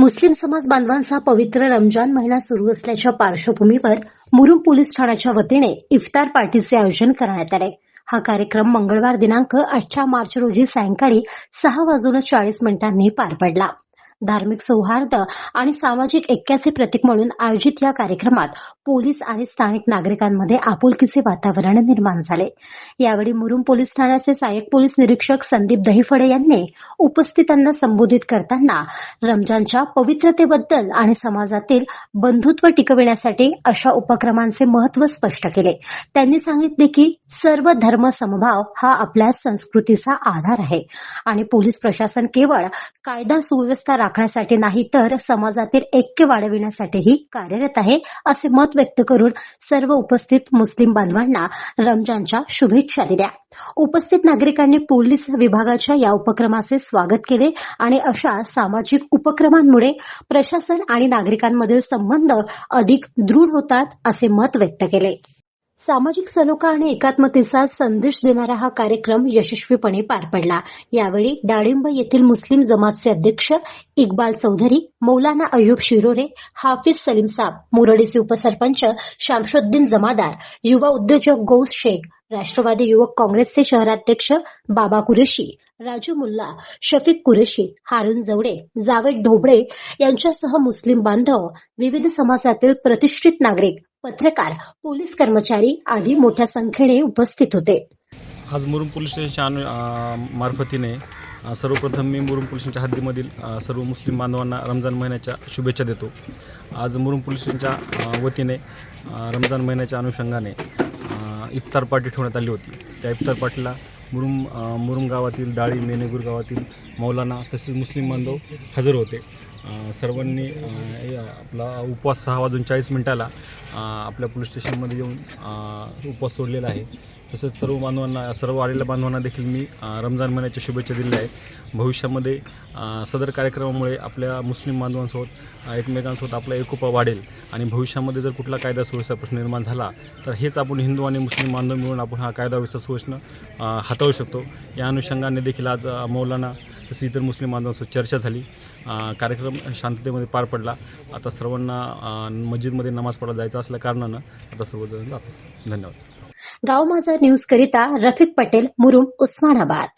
मुस्लिम समाज बांधवांचा पवित्र रमजान महिना सुरू असल्याच्या पार्श्वभूमीवर मुरुम पोलीस ठाण्याच्या वतीने इफ्तार पार्टीचे आयोजन करण्यात आले. हा कार्यक्रम मंगळवार दिनांक अठरा मार्च रोजी सायंकाळी सहा वाजून चाळीस मिनिटांनी पार पडला. धार्मिक सौहार्द आणि सामाजिक ऐक्याचे प्रतीक म्हणून आयोजित या कार्यक्रमात पोलीस आणि स्थानिक नागरिकांमध्ये आपुलकीचे वातावरण निर्माण झाले. यावेळी मुरुम पोलीस ठाण्याचे सहाय्यक पोलीस निरीक्षक संदीप दहिफळे यांनी उपस्थितांना संबोधित करताना रमजानच्या पवित्रतेबद्दल आणि समाजातील बंधुत्व टिकविण्यासाठी अशा उपक्रमांचे महत्त्व स्पष्ट केले. त्यांनी सांगितले की सर्व धर्म समभाव हा आपल्या संस्कृतीचा आधार आहे आणि पोलीस प्रशासन केवळ कायदा सुव्यवस्था राखण्यासाठी नाही तर समाजातील ऐक्य वाढविण्यासाठीही कार्यरत आहे असे मत व्यक्त करून सर्व उपस्थित मुस्लिम बांधवांना रमजानच्या शुभेच्छा दिल्या. उपस्थित नागरिकांनी पोलीस विभागाच्या या उपक्रमाचे स्वागत केले आणि अशा सामाजिक उपक्रमांमुळे प्रशासन आणि नागरिकांमधील संबंध अधिक दृढ होतात असे मत व्यक्त केले. सामाजिक सलोखा आणि एकात्मतेचा संदेश देणारा हा कार्यक्रम यशस्वीपणे पार पडला. यावेळी डाळिंब येथील मुस्लिम जमातचे अध्यक्ष इक्बाल चौधरी मौलाना अय्यूब शिरोरे हाफिज सलीम साब मुरडीचे उपसरपंच शामशुद्दीन जमादार युवा उद्योजक गौस शेख राष्ट्रवादी युवक काँग्रेसचे शहराध्यक्ष बाबा कुरेशी राजू मुल्ला शफीक कुरेशी हारून जवडे जावेद ढोबळे यांच्यासह मुस्लिम बांधव विविध समाजातील प्रतिष्ठित नागरिक पत्रकार पोलीस कर्मचारी आदी मोठ्या संख्येने उपस्थित होते. आज मुरुम पोलीस स्टेशनच्या अनु मार्फतीने सर्वप्रथम मी मुरुम पोलीस स्टेशनच्या हद्दीमधील सर्व मुस्लिम बांधवांना रमजान महिन्याच्या शुभेच्छा देतो. आज मुरुम पोलीस स्टेशनच्या वतीने रमजान महिन्याच्या अनुषंगाने इफ्तार पार्टी ठेवण्यात आली होती. त्या इफ्तार पार्टीला मुरुम मुरुम गावातील डाळी मेनेगूर गावातील मौलाना तसेच मुस्लिम बांधव हजर होते. सर्वांनी आपला उपवास सहा वाजून चाळीस मिनिटाला आपल्या पोलीस स्टेशनमध्ये येऊन उपवास सोडलेला आहे. तसेच सर्व बांधवांना सर्व आलेल्या बांधवांना देखील मी रमजान महिन्याच्या शुभेच्छा दिल्या आहेत. भविष्यामध्ये सदर कार्यक्रमामुळे आपल्या मुस्लिम बांधवांसोबत एकमेकांसोबत आपला एकोपा वाढेल आणि भविष्यामध्ये जर कुठला कायदा सुव्यवस्था प्रश्न निर्माण झाला तर हेच आपण हिंदू आणि मुस्लिम बांधव मिळून आपण हा कायदा व्यवस्था सुव्यवस्था हाताळू शकतो. या अनुषंगाने देखील आज मौलाना तसेच इतर मुस्लिम बांधवांसोबत चर्चा झाली. कार्यक्रम शांततेमध्ये पार पडला. आता सर्वांना मस्जिदमध्ये नमाज पडायला जायचं असल्या कारणानं आता सर्वजण जातो धन्यवाद. गाव माझा न्यूज करिता रफिक पटेल मुरुम उस्मानाबाद.